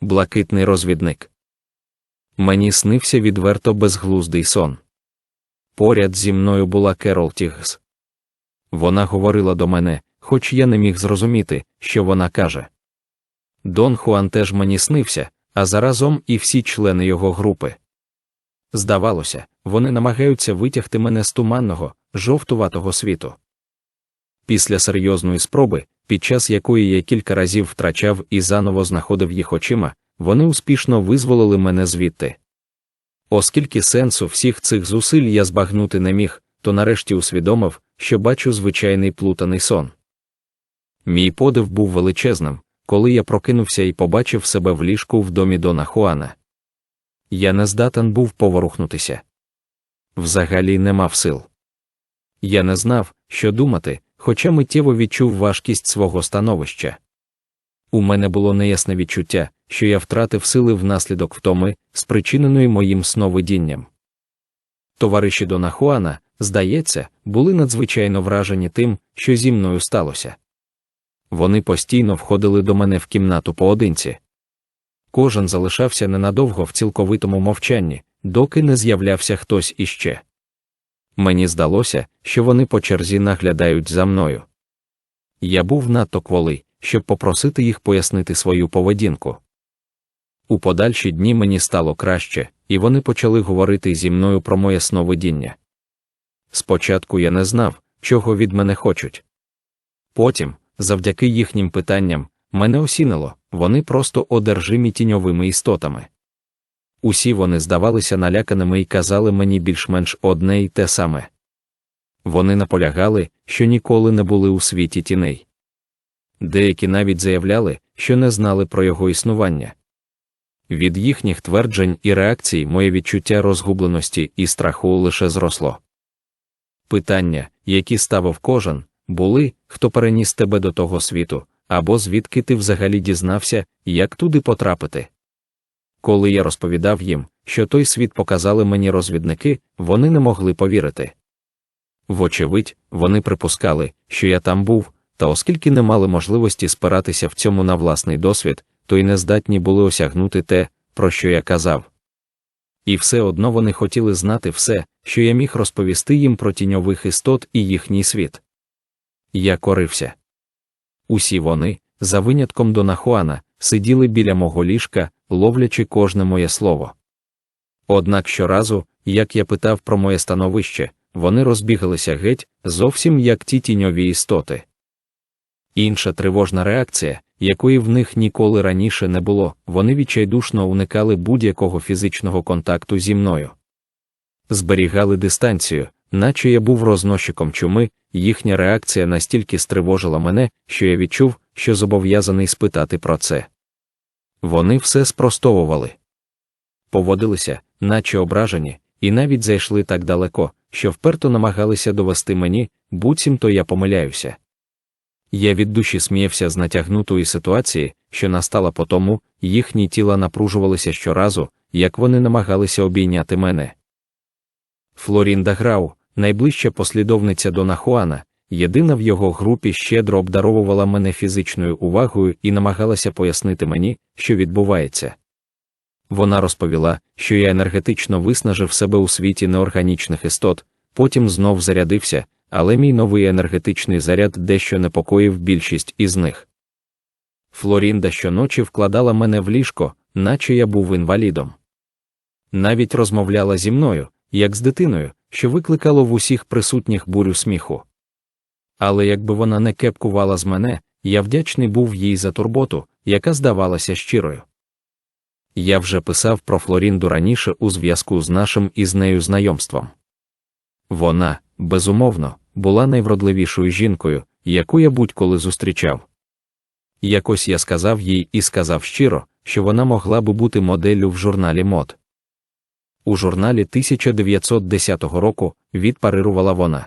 блакитний розвідник. Мені снився відверто безглуздий сон. Поряд зі мною була Керол Тігс. Вона говорила до мене, хоч я не міг зрозуміти, що вона каже. Дон Хуан теж мені снився, а заразом і всі члени його групи. Здавалося, вони намагаються витягти мене з туманного, жовтуватого світу. Після серйозної спроби, під час якої я кілька разів втрачав і заново знаходив їх очима, вони успішно визволили мене звідти. Оскільки сенсу всіх цих зусиль я збагнути не міг, то нарешті усвідомив, що бачу звичайний плутаний сон. Мій подив був величезним, коли я прокинувся і побачив себе в ліжку в домі Дона Хуана. Я не здатен був поворухнутися. Взагалі не мав сил. Я не знав, що думати, хоча миттєво відчув важкість свого становища. У мене було неясне відчуття, що я втратив сили внаслідок втоми, спричиненої моїм сновидінням. Товариші Дона Хуана, здається, були надзвичайно вражені тим, що зі мною сталося. Вони постійно входили до мене в кімнату поодинці. Кожен залишався ненадовго в цілковитому мовчанні, доки не з'являвся хтось іще. Мені здалося, що вони по черзі наглядають за мною. Я був надто кволий, щоб попросити їх пояснити свою поведінку. У подальші дні мені стало краще, і вони почали говорити зі мною про моє сновидіння. Спочатку я не знав, чого від мене хочуть. Потім, завдяки їхнім питанням, мене осінило, вони просто одержимі тіньовими істотами. Усі вони здавалися наляканими і казали мені більш-менш одне й те саме. Вони наполягали, що ніколи не були у світі тіней. Деякі навіть заявляли, що не знали про його існування. Від їхніх тверджень і реакцій моє відчуття розгубленості і страху лише зросло. Питання, які ставив кожен, були, хто переніс тебе до того світу, або звідки ти взагалі дізнався, як туди потрапити. Коли я розповідав їм, що той світ показали мені розвідники, вони не могли повірити. Вочевидь, вони припускали, що я там був, та оскільки не мали можливості спиратися в цьому на власний досвід, то й не здатні були осягнути те, про що я казав. І все одно вони хотіли знати все, що я міг розповісти їм про тіньових істот і їхній світ. Я корився. Усі вони, за винятком Дона Хуана, сиділи біля мого ліжка, ловлячи кожне моє слово. Однак щоразу, як я питав про моє становище, вони розбігалися геть, зовсім як ті тіньові істоти. Інша тривожна реакція, якої в них ніколи раніше не було, вони відчайдушно уникали будь-якого фізичного контакту зі мною. Зберігали дистанцію, наче я був рознощиком чуми, їхня реакція настільки стривожила мене, що я відчув, що зобов'язаний спитати про це. Вони все спростовували, поводилися, наче ображені, і навіть зайшли так далеко, що вперто намагалися довести мені, буцімто я помиляюся. Я від душі сміявся з натягнутої ситуації, що настала по тому, їхні тіла напружувалися щоразу, як вони намагалися обійняти мене. Флорінда Грау, найближча послідовниця Дона Хуана, єдина в його групі щедро обдаровувала мене фізичною увагою і намагалася пояснити мені, що відбувається. Вона розповіла, що я енергетично виснажив себе у світі неорганічних істот, потім знов зарядився, але мій новий енергетичний заряд дещо непокоїв більшість із них. Флорінда щоночі вкладала мене в ліжко, наче я був інвалідом. Навіть розмовляла зі мною, як з дитиною, що викликало в усіх присутніх бурю сміху. Але якби вона не кепкувала з мене, я вдячний був їй за турботу, яка здавалася щирою. Я вже писав про Флорінду раніше у зв'язку з нашим із нею знайомством. Вона, безумовно, була найвродливішою жінкою, яку я будь-коли зустрічав. Якось я сказав їй і сказав щиро, що вона могла би бути моделлю в журналі мод. У журналі 1910 року відпарирувала вона.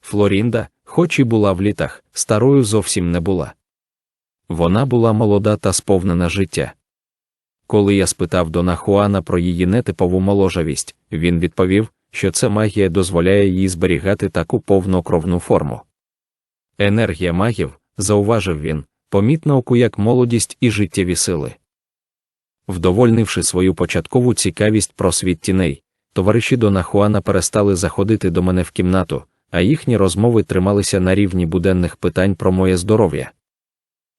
Флорінда, хоч і була в літах, старою зовсім не була. Вона була молода та сповнена життя. Коли я спитав Дона Хуана про її нетипову моложавість, він відповів, що це магія дозволяє їй зберігати таку повнокровну форму. Енергія магів, зауважив він, помітна оку як молодість і життєві сили. Вдовольнивши свою початкову цікавість про світ тіней, товариші Дона Хуана перестали заходити до мене в кімнату, а їхні розмови трималися на рівні буденних питань про моє здоров'я.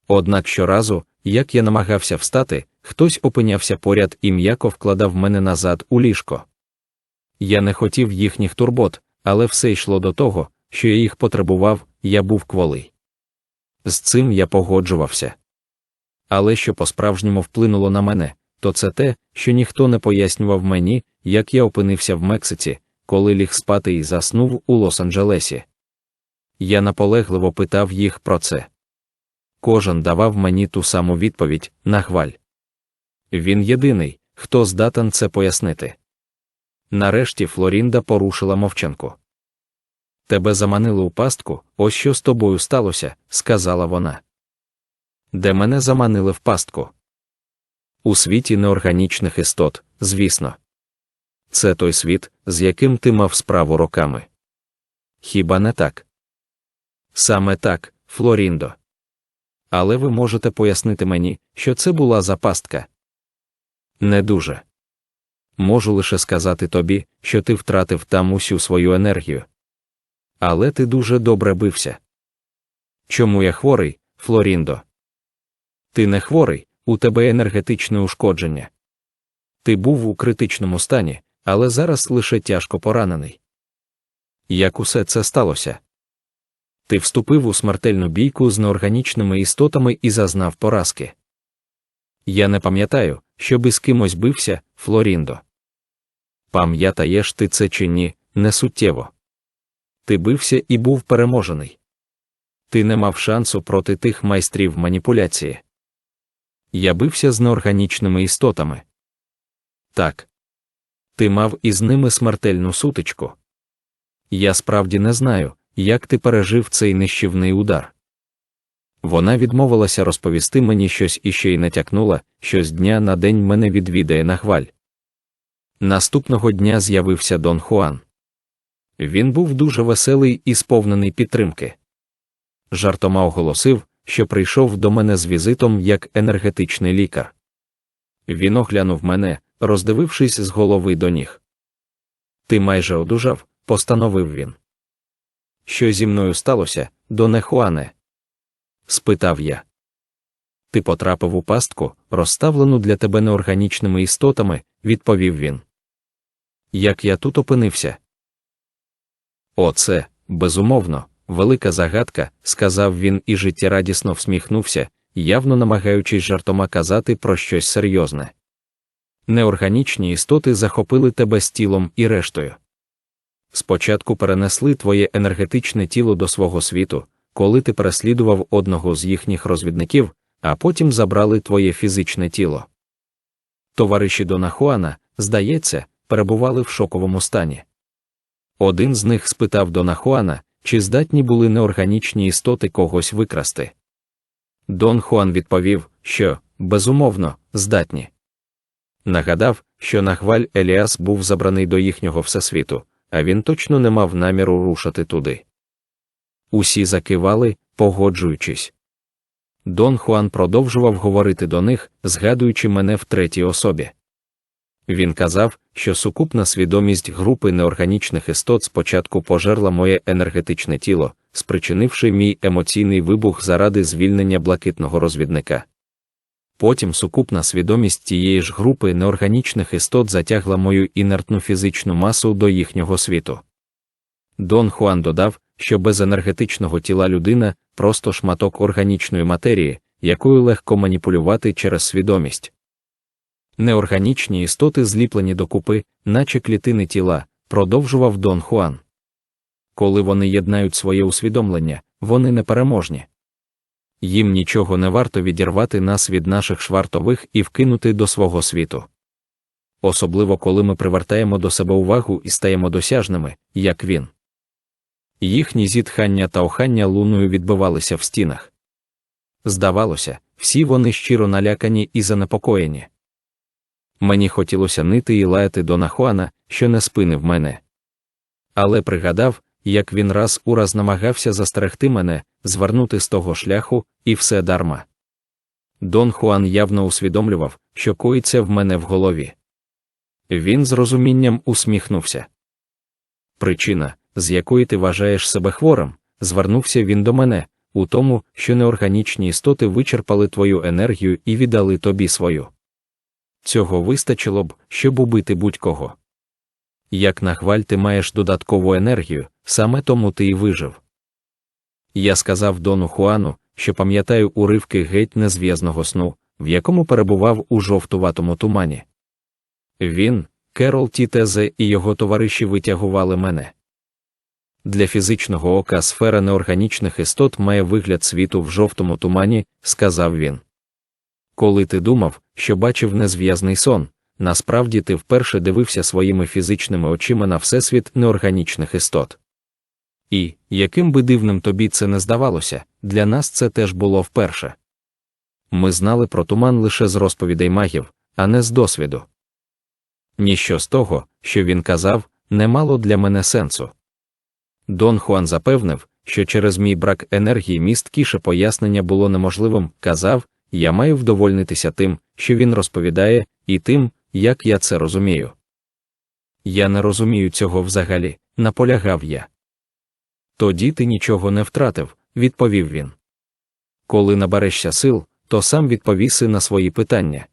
Однак щоразу, як я намагався встати, хтось опинявся поряд і м'яко вкладав мене назад у ліжко. Я не хотів їхніх турбот, але все йшло до того, що я їх потребував, я був кволий. З цим я погоджувався. Але що по-справжньому вплинуло на мене, то це те, що ніхто не пояснював мені, як я опинився в Мексиці, коли ліг спати і заснув у Лос-Анджелесі. Я наполегливо питав їх про це. Кожен давав мені ту саму відповідь на хваль. Він єдиний, хто здатен це пояснити. Нарешті Флорінда порушила мовчанку. Тебе заманили у пастку, ось що з тобою сталося, сказала вона. Де мене заманили в пастку? У світі неорганічних істот, звісно. Це той світ, з яким ти мав справу роками. Хіба не так? Саме так, Флоріндо. Але ви можете пояснити мені, що це була за пастка? Не дуже. Можу лише сказати тобі, що ти втратив там усю свою енергію. Але ти дуже добре бився. Чому я хворий, Флоріндо? Ти не хворий, у тебе енергетичне ушкодження. Ти був у критичному стані, але зараз лише тяжко поранений. Як усе це сталося? Ти вступив у смертельну бійку з неорганічними істотами і зазнав поразки. Я не пам'ятаю, щоби з кимось бився, Флоріндо. Пам'ятаєш ти це чи ні, не суттєво. Ти бився і був переможений. Ти не мав шансу проти тих майстрів маніпуляції. Я бився з неорганічними істотами. Так. Ти мав із ними смертельну сутичку. Я справді не знаю, як ти пережив цей нищівний удар. Вона відмовилася розповісти мені щось і ще й натякнула, що з дня на день мене відвідає на хваль. Наступного дня з'явився Дон Хуан. Він був дуже веселий і сповнений підтримки. Жартома оголосив, що прийшов до мене з візитом як енергетичний лікар. Він оглянув мене, роздивившись з голови до ніг. Ти майже одужав, постановив він. Що зі мною сталося, Доне Хуане? спитав я. Ти потрапив у пастку, розставлену для тебе неорганічними істотами, відповів він. Як я тут опинився? Оце, безумовно, велика загадка, сказав він і життєрадісно всміхнувся, явно намагаючись жартома казати про щось серйозне. Неорганічні істоти захопили тебе з тілом і рештою. Спочатку перенесли твоє енергетичне тіло до свого світу, коли ти переслідував одного з їхніх розвідників, а потім забрали твоє фізичне тіло. Товариші Дона Хуана, здається, перебували в шоковому стані. Один з них спитав Дона Хуана, чи здатні були неорганічні істоти когось викрасти. Дон Хуан відповів, що, безумовно, здатні. Нагадав, що на хваль Еліас був забраний до їхнього всесвіту, а він точно не мав наміру рушати туди. Усі закивали, погоджуючись. Дон Хуан продовжував говорити до них, згадуючи мене в третій особі. Він казав, що сукупна свідомість групи неорганічних істот спочатку пожерла моє енергетичне тіло, спричинивши мій емоційний вибух заради звільнення блакитного розвідника. Потім сукупна свідомість тієї ж групи неорганічних істот затягла мою інертну фізичну масу до їхнього світу. Дон Хуан додав, що без енергетичного тіла людина просто шматок органічної матерії, якою легко маніпулювати через свідомість. Неорганічні істоти зліплені докупи, наче клітини тіла, продовжував Дон Хуан. Коли вони єднають своє усвідомлення, вони непереможні. Їм нічого не варто відірвати нас від наших швартових і вкинути до свого світу. Особливо коли ми привертаємо до себе увагу і стаємо досяжними, як він. Їхні зітхання та охання луною відбивалися в стінах. Здавалося, всі вони щиро налякані і занепокоєні. Мені хотілося нити і лаяти до Нахуана, що не спинив мене. Але пригадав, як він раз у раз намагався застерегти мене, звернути з того шляху, і все дарма. Дон Хуан явно усвідомлював, що коїться в мене в голові. Він з розумінням усміхнувся. Причина, з якої ти вважаєш себе хворим, звернувся він до мене, у тому, що неорганічні істоти вичерпали твою енергію і віддали тобі свою. Цього вистачило б, щоб убити будь-кого. Як на хваль ти маєш додаткову енергію, саме тому ти і вижив. Я сказав Дону Хуану, що пам'ятаю уривки геть незв'язного сну, в якому перебував у жовтуватому тумані. Він, Керол Тітезе і його товариші витягували мене. Для фізичного ока сфера неорганічних істот має вигляд світу в жовтому тумані, сказав він. Коли ти думав, що бачив незв'язний сон, насправді ти вперше дивився своїми фізичними очима на всесвіт неорганічних істот. І, яким би дивним тобі це не здавалося, для нас це теж було вперше. Ми знали про туман лише з розповідей магів, а не з досвіду. Ніщо з того, що він казав, не мало для мене сенсу. Дон Хуан запевнив, що через мій брак енергії місткіше пояснення було неможливим, казав, я маю вдовольнитися тим, що він розповідає, і тим, як я це розумію. Я не розумію цього взагалі, наполягав я. Тоді ти нічого не втратив, відповів він. Коли наберешся сил, то сам відповіси на свої питання.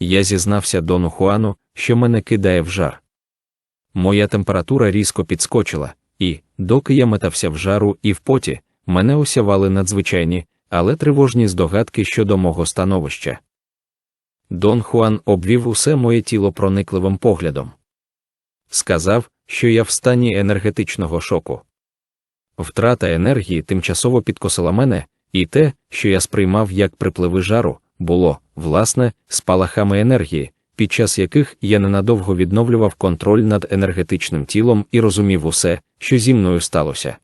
Я зізнався Дону Хуану, що мене кидає в жар. Моя температура різко підскочила, і, доки я метався в жару і в поті, мене осявали надзвичайні, але тривожні здогадки щодо мого становища. Дон Хуан обвів усе моє тіло проникливим поглядом. Сказав, що я в стані енергетичного шоку. Втрата енергії тимчасово підкосила мене, і те, що я сприймав як припливи жару, було, власне, спалахами енергії, під час яких я ненадовго відновлював контроль над енергетичним тілом і розумів усе, що зі мною сталося.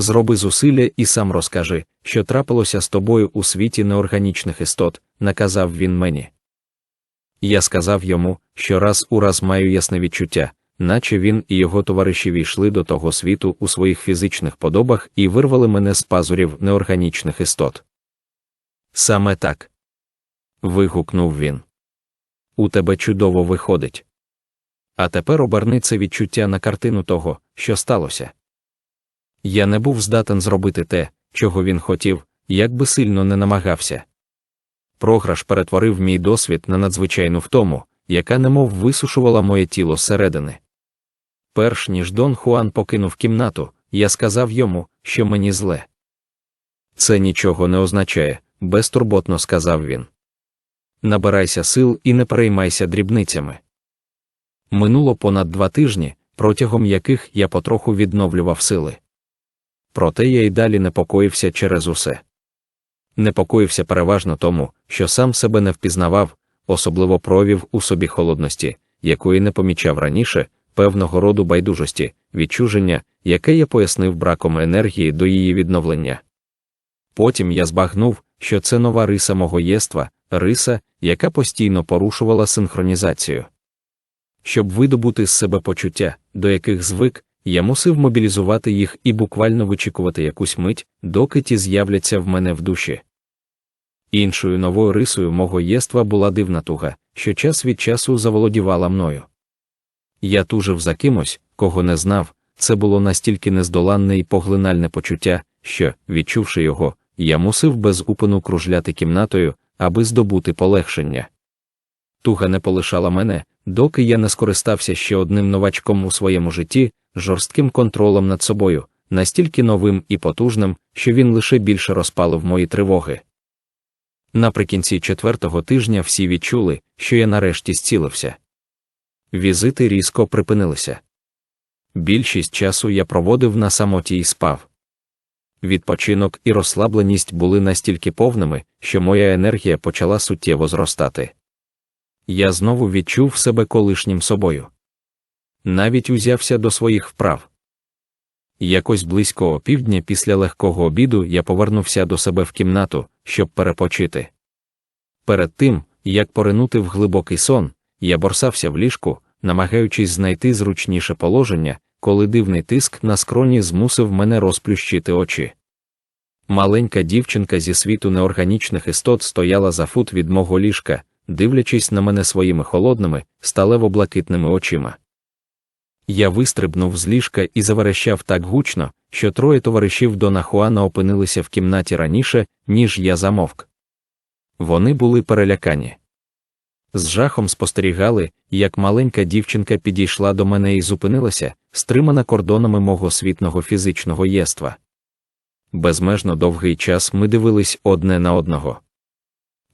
Зроби зусилля і сам розкажи, що трапилося з тобою у світі неорганічних істот, наказав він мені. Я сказав йому, що раз у раз маю ясне відчуття, наче він і його товариші війшли до того світу у своїх фізичних подобах і вирвали мене з пазурів неорганічних істот. Саме так. вигукнув він. У тебе чудово виходить. А тепер оберни це відчуття на картину того, що сталося. Я не був здатен зробити те, чого він хотів, як би сильно не намагався. Програш перетворив мій досвід на надзвичайну втому, яка немов висушувала моє тіло зсередини. Перш ніж Дон Хуан покинув кімнату, я сказав йому, що мені зле. Це нічого не означає, безтурботно сказав він. Набирайся сил і не переймайся дрібницями. Минуло понад два тижні, протягом яких я потроху відновлював сили. Проте я й далі непокоївся через усе. Непокоївся переважно тому, що сам себе не впізнавав, особливо провів у собі холодності, якої не помічав раніше, певного роду байдужості, відчуження, яке я пояснив браком енергії до її відновлення. Потім я збагнув, що це нова риса мого єства, риса, яка постійно порушувала синхронізацію. Щоб видобути з себе почуття, до яких звик, я мусив мобілізувати їх і буквально вичікувати якусь мить, доки ті з'являться в мене в душі. Іншою новою рисою мого єства була дивна туга, що час від часу заволодівала мною. Я тужив за кимось, кого не знав, це було настільки нездоланне і поглинальне почуття, що, відчувши його, я мусив без упину кружляти кімнатою, аби здобути полегшення. Туга не полишала мене, доки я не скористався ще одним новачком у своєму житті, жорстким контролем над собою, настільки новим і потужним, що він лише більше розпалив мої тривоги. Наприкінці четвертого тижня всі відчули, що я нарешті зцілився. Візити різко припинилися. Більшість часу я проводив на самоті і спав. Відпочинок і розслабленість були настільки повними, що моя енергія почала суттєво зростати. Я знову відчув себе колишнім собою. Навіть узявся до своїх вправ. Якось близько опівдня після легкого обіду я повернувся до себе в кімнату, щоб перепочити. Перед тим, як поринути в глибокий сон, я борсався в ліжку, намагаючись знайти зручніше положення, коли дивний тиск на скроні змусив мене розплющити очі. Маленька дівчинка зі світу неорганічних істот стояла за фут від мого ліжка, дивлячись на мене своїми холодними, сталево-блакитними очима. Я вистрибнув з ліжка і заверещав так гучно, що троє товаришів Дона Хуана опинилися в кімнаті раніше, ніж я замовк. Вони були перелякані. З жахом спостерігали, як маленька дівчинка підійшла до мене і зупинилася, стримана кордонами мого світного фізичного єства. Безмежно довгий час ми дивились одне на одного.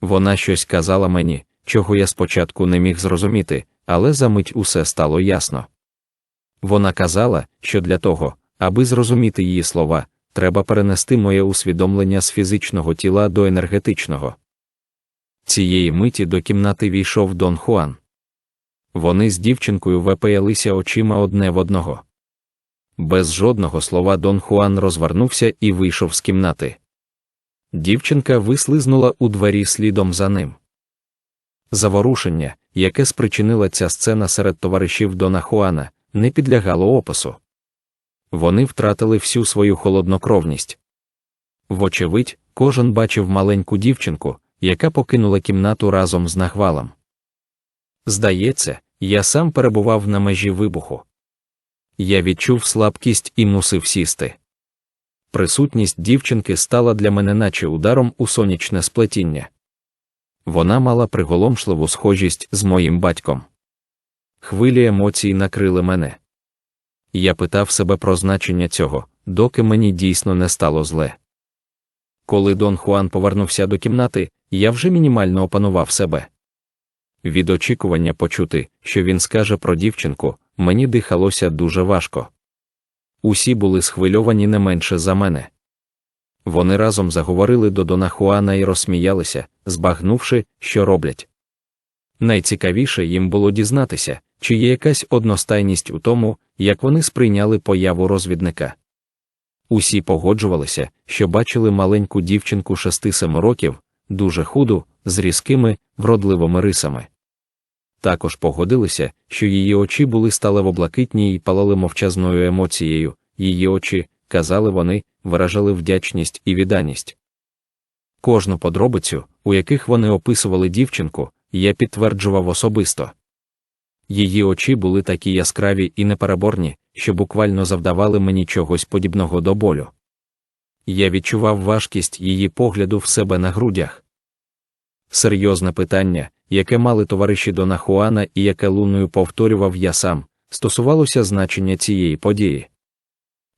Вона щось казала мені, чого я спочатку не міг зрозуміти, але за мить усе стало ясно. Вона казала, що для того, аби зрозуміти її слова, треба перенести моє усвідомлення з фізичного тіла до енергетичного. Цієї миті до кімнати війшов Дон Хуан. Вони з дівчинкою вепаялися очима одне в одного. Без жодного слова Дон Хуан розвернувся і вийшов з кімнати. Дівчинка вислизнула у двері слідом за ним. Заворушення, яке спричинила ця сцена серед товаришів Дона Хуана, не підлягало опису. Вони втратили всю свою холоднокровність. Вочевидь, кожен бачив маленьку дівчинку, яка покинула кімнату разом з нахвалом. Здається, я сам перебував на межі вибуху. Я відчув слабкість і мусив сісти. Присутність дівчинки стала для мене наче ударом у сонячне сплетіння. Вона мала приголомшливу схожість з моїм батьком. Хвилі емоцій накрили мене. Я питав себе про значення цього, доки мені дійсно не стало зле. Коли Дон Хуан повернувся до кімнати, я вже мінімально опанував себе. Від очікування почути, що він скаже про дівчинку, мені дихалося дуже важко. Усі були схвильовані не менше за мене. Вони разом заговорили до Дона Хуана і розсміялися, збагнувши, що роблять. Найцікавіше їм було дізнатися, чи є якась одностайність у тому, як вони сприйняли появу розвідника. Усі погоджувалися, що бачили маленьку дівчинку шести-семи років, дуже худу, з різкими, вродливими рисами. Також погодилися, що її очі були сталево-блакитні і палали мовчазною емоцією, її очі, казали вони, виражали вдячність і відданість. Кожну подробицю, у яких вони описували дівчинку, я підтверджував особисто. Її очі були такі яскраві і непереборні, що буквально завдавали мені чогось подібного до болю. Я відчував важкість її погляду в себе на грудях. Серйозне питання, яке мали товариші Дона Хуана і яке луною повторював я сам, стосувалося значення цієї події.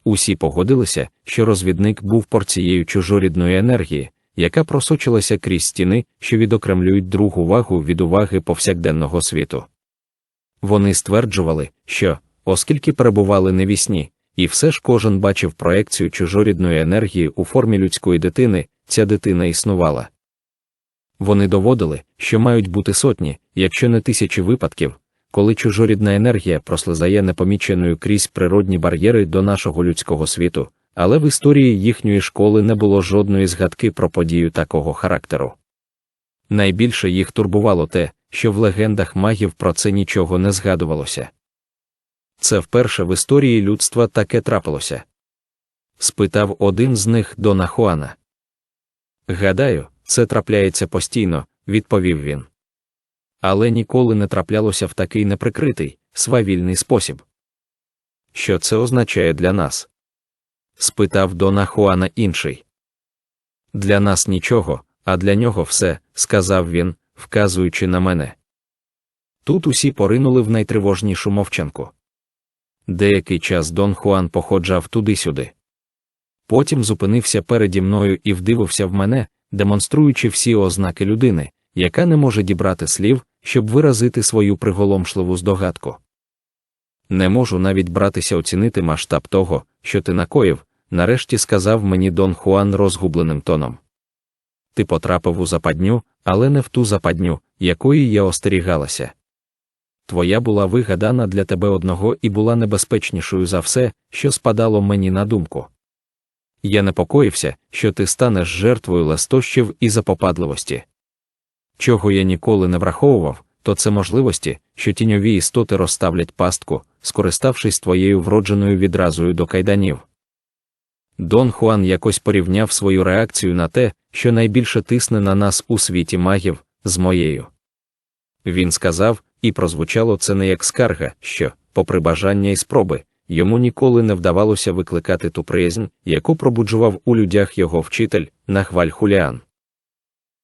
Усі погодилися, що розвідник був порцією чужорідної енергії, яка просочилася крізь стіни, що відокремлюють другу вагу від уваги повсякденного світу. Вони стверджували, що, оскільки перебували невісні, і все ж кожен бачив проекцію чужорідної енергії у формі людської дитини, ця дитина існувала. Вони доводили, що мають бути сотні, якщо не тисячі випадків, коли чужорідна енергія прослизає непоміченою крізь природні бар'єри до нашого людського світу, але в історії їхньої школи не було жодної згадки про подію такого характеру. Найбільше їх турбувало те, що в легендах магів про це нічого не згадувалося. Це вперше в історії людства таке трапилося. Спитав один з них Дона Хуана. Гадаю, це трапляється постійно, відповів він. Але ніколи не траплялося в такий неприкритий, свавільний спосіб. Що це означає для нас? спитав Дона Хуана інший. Для нас нічого, а для нього все, сказав він, вказуючи на мене. Тут усі поринули в найтривожнішу мовчанку. Деякий час Дон Хуан походжав туди-сюди. Потім зупинився переді мною і вдивився в мене, демонструючи всі ознаки людини, яка не може дібрати слів, щоб виразити свою приголомшливу здогадку. Не можу навіть братися оцінити масштаб того, що ти накоїв, нарешті сказав мені Дон Хуан розгубленим тоном. Ти потрапив у западню, але не в ту западню, якої я остерігалася. Твоя була вигадана для тебе одного і була небезпечнішою за все, що спадало мені на думку. Я непокоївся, що ти станеш жертвою ластощів і запопадливості. Чого я ніколи не враховував, то це можливості, що тіньові істоти розставлять пастку, скориставшись твоєю вродженою відразою до кайданів. Дон Хуан якось порівняв свою реакцію на те, що найбільше тисне на нас у світі магів, з моєю. Він сказав, і прозвучало це не як скарга, що, попри бажання і спроби, йому ніколи не вдавалося викликати ту приязнь, яку пробуджував у людях його вчитель, нахваль Хуліан.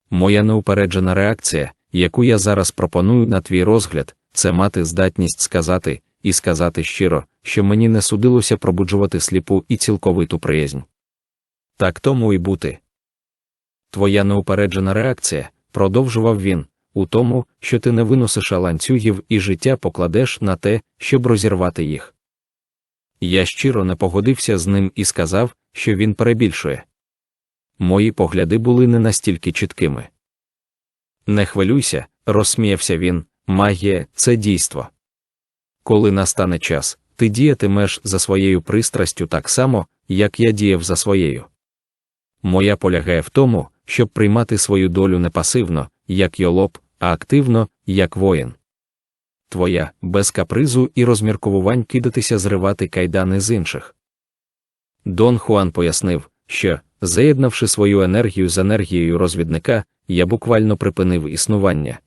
Моя неупереджена реакція, яку я зараз пропоную на твій розгляд, це мати здатність сказати, і сказати щиро, що мені не судилося пробуджувати сліпу і цілковиту приязнь. Так тому і бути. Твоя неупереджена реакція, продовжував він, у тому, що ти не виносиш ланцюгів і життя покладеш на те, щоб розірвати їх. Я щиро не погодився з ним і сказав, що він перебільшує. Мої погляди були не настільки чіткими. Не хвилюйся, розсміявся він, магія це дійство. Коли настане час, ти діятимеш за своєю пристрастю так само, як я діяв за своєю. Моя полягає в тому, щоб приймати свою долю не пасивно, як йолоп, а активно, як воїн. Твоя, без капризу і розмірковувань кидатися зривати кайдани з інших. Дон Хуан пояснив, що, заєднавши свою енергію з енергією розвідника, я буквально припинив існування.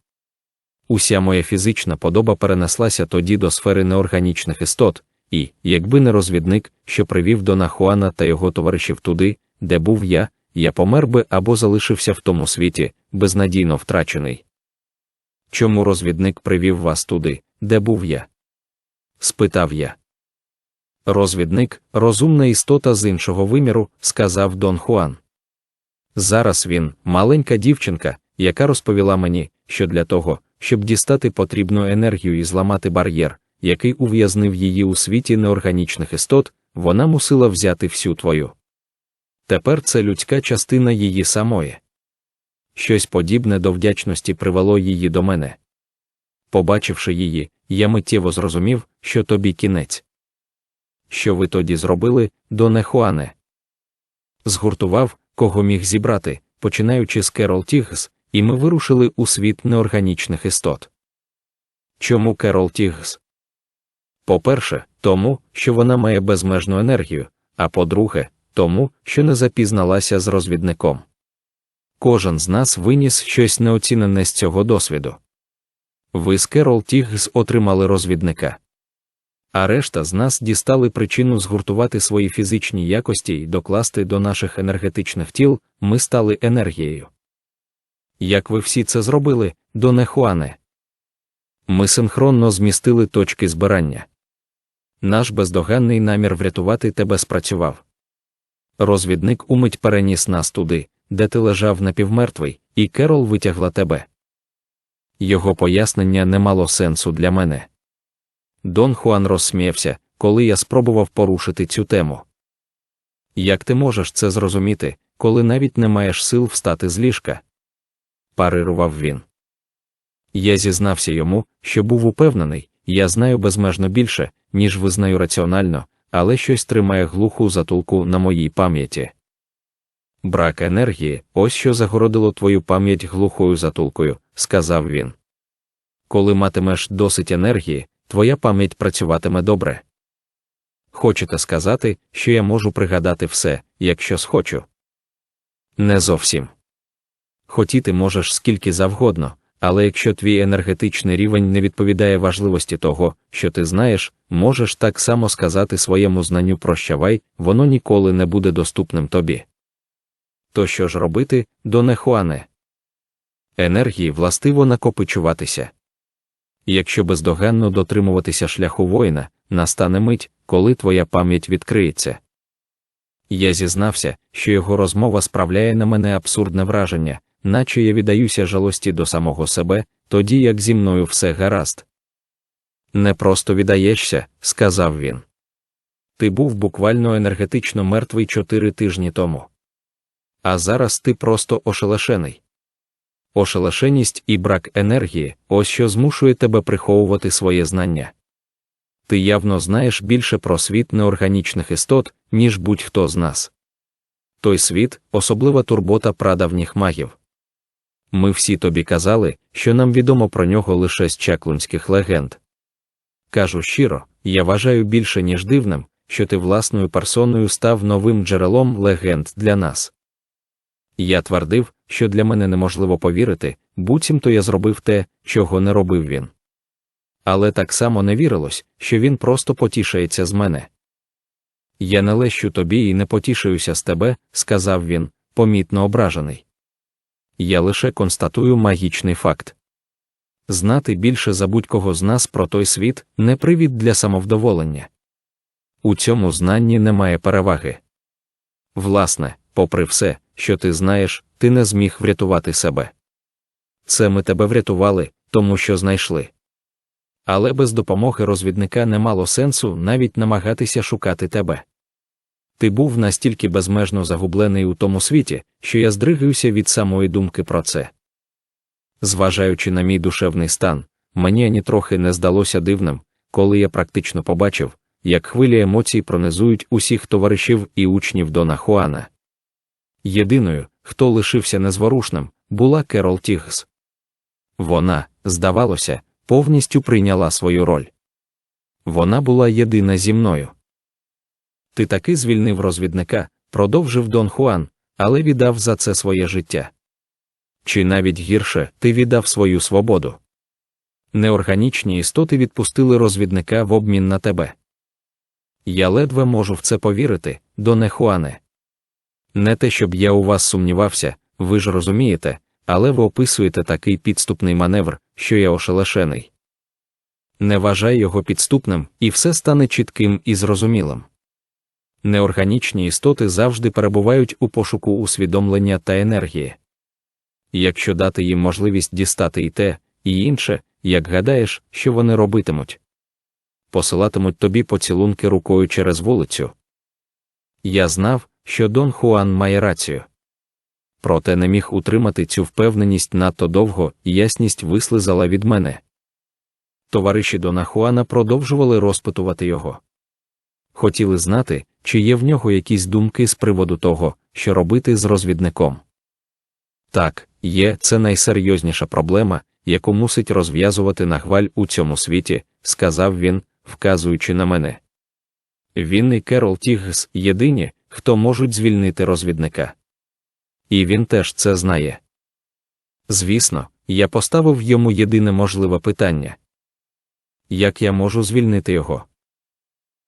Уся моя фізична подоба перенеслася тоді до сфери неорганічних істот, і, якби не розвідник, що привів Дона Хуана та його товаришів туди, де був я, я помер би або залишився в тому світі, безнадійно втрачений. Чому розвідник привів вас туди, де був я? спитав я. Розвідник, розумна істота з іншого виміру, сказав Дон Хуан. Зараз він, маленька дівчинка, яка розповіла мені, що для того, щоб дістати потрібну енергію і зламати бар'єр, який ув'язнив її у світі неорганічних істот, вона мусила взяти всю твою. Тепер це людська частина її самої. Щось подібне до вдячності привело її до мене. Побачивши її, я миттєво зрозумів, що тобі кінець. Що ви тоді зробили, Доне Хуане? Згуртував, кого міг зібрати, починаючи з Керол Тігс, і ми вирушили у світ неорганічних істот. Чому Керол Тігс? По-перше, тому, що вона має безмежну енергію, а по-друге, тому, що не запізналася з розвідником. Кожен з нас виніс щось неоцінене з цього досвіду. Ви з Керол Тігс отримали розвідника. А решта з нас дістали причину згуртувати свої фізичні якості і докласти до наших енергетичних тіл, ми стали енергією. Як ви всі це зробили, Доне Хуане? Ми синхронно змістили точки збирання. Наш бездоганний намір врятувати тебе спрацював. Розвідник умить переніс нас туди, де ти лежав напівмертвий, і Керол витягла тебе. Його пояснення не мало сенсу для мене. Дон Хуан розсміявся, коли я спробував порушити цю тему. Як ти можеш це зрозуміти, коли навіть не маєш сил встати з ліжка? Парирував він. Я зізнався йому, що був упевнений, я знаю безмежно більше, ніж визнаю раціонально, але щось тримає глуху затулку на моїй пам'яті. Брак енергії, ось що загородило твою пам'ять глухою затулкою, сказав він. Коли матимеш досить енергії, твоя пам'ять працюватиме добре. Хочете сказати, що я можу пригадати все, якщо схочу? Не зовсім. Хотіти можеш скільки завгодно, але якщо твій енергетичний рівень не відповідає важливості того, що ти знаєш, можеш так само сказати своєму знанню прощавай, воно ніколи не буде доступним тобі. То що ж робити, Доне Хуане? Енергії властиво накопичуватися. Якщо бездоганно дотримуватися шляху воїна, настане мить, коли твоя пам'ять відкриється. Я зізнався, що його розмова справляє на мене абсурдне враження, наче я віддаюся жалості до самого себе, тоді як зі мною все гаразд. Не просто віддаєшся, сказав він. Ти був буквально енергетично мертвий чотири тижні тому. А зараз ти просто ошелешений. Ошелешеність і брак енергії ось що змушує тебе приховувати своє знання. Ти явно знаєш більше про світ неорганічних істот, ніж будь-хто з нас. Той світ, особлива турбота прадавніх магів. Ми всі тобі казали, що нам відомо про нього лише з чаклунських легенд. Кажу щиро, я вважаю більше, ніж дивним, що ти власною персоною став новим джерелом легенд для нас. Я твердив, що для мене неможливо повірити, буцімто я зробив те, чого не робив він. Але так само не вірилось, що він просто потішається з мене. Я не лещу тобі і не потішаюся з тебе, сказав він, помітно ображений. Я лише констатую магічний факт. Знати більше за будь-кого з нас про той світ не привід для самовдоволення. У цьому знанні немає переваги. Власне, попри все, що ти знаєш, ти не зміг врятувати себе. Це ми тебе врятували, тому що знайшли. Але без допомоги розвідника не мало сенсу навіть намагатися шукати тебе. Ти був настільки безмежно загублений у тому світі, що я здригаюся від самої думки про це. Зважаючи на мій душевний стан, мені ані трохи не здалося дивним, коли я практично побачив, як хвилі емоцій пронизують усіх товаришів і учнів Дона Хуана. Єдиною, хто лишився незворушним, була Керол Тігс. Вона, здавалося, повністю прийняла свою роль. Вона була єдина зі мною. Ти таки звільнив розвідника, продовжив Дон Хуан, але віддав за це своє життя. Чи навіть гірше, ти віддав свою свободу. Неорганічні істоти відпустили розвідника в обмін на тебе. Я ледве можу в це повірити, Доне Хуане. Не те, щоб я у вас сумнівався, ви ж розумієте, але ви описуєте такий підступний маневр, що я ошелешений. Не вважай його підступним, і все стане чітким і зрозумілим. Неорганічні істоти завжди перебувають у пошуку усвідомлення та енергії. Якщо дати їм можливість дістати і те, і інше, як гадаєш, що вони робитимуть, посилатимуть тобі поцілунки рукою через вулицю. Я знав, що Дон Хуан має рацію. Проте не міг утримати цю впевненість надто довго, і ясність вислизала від мене. Товариші Дона Хуана продовжували розпитувати його. Хотіли знати, чи є в нього якісь думки з приводу того, що робити з розвідником. Так, є це найсерйозніша проблема, яку мусить розв'язувати нахваль у цьому світі, сказав він, вказуючи на мене. Він і Керол Тігс єдині, хто можуть звільнити розвідника. І він теж це знає. Звісно, я поставив йому єдине можливе питання як я можу звільнити його?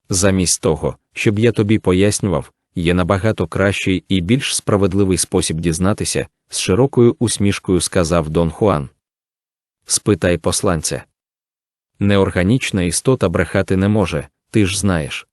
Замість того, щоб я тобі пояснював, є набагато кращий і більш справедливий спосіб дізнатися, з широкою усмішкою сказав Дон Хуан. Спитай посланця. Неорганічна істота брехати не може, ти ж знаєш.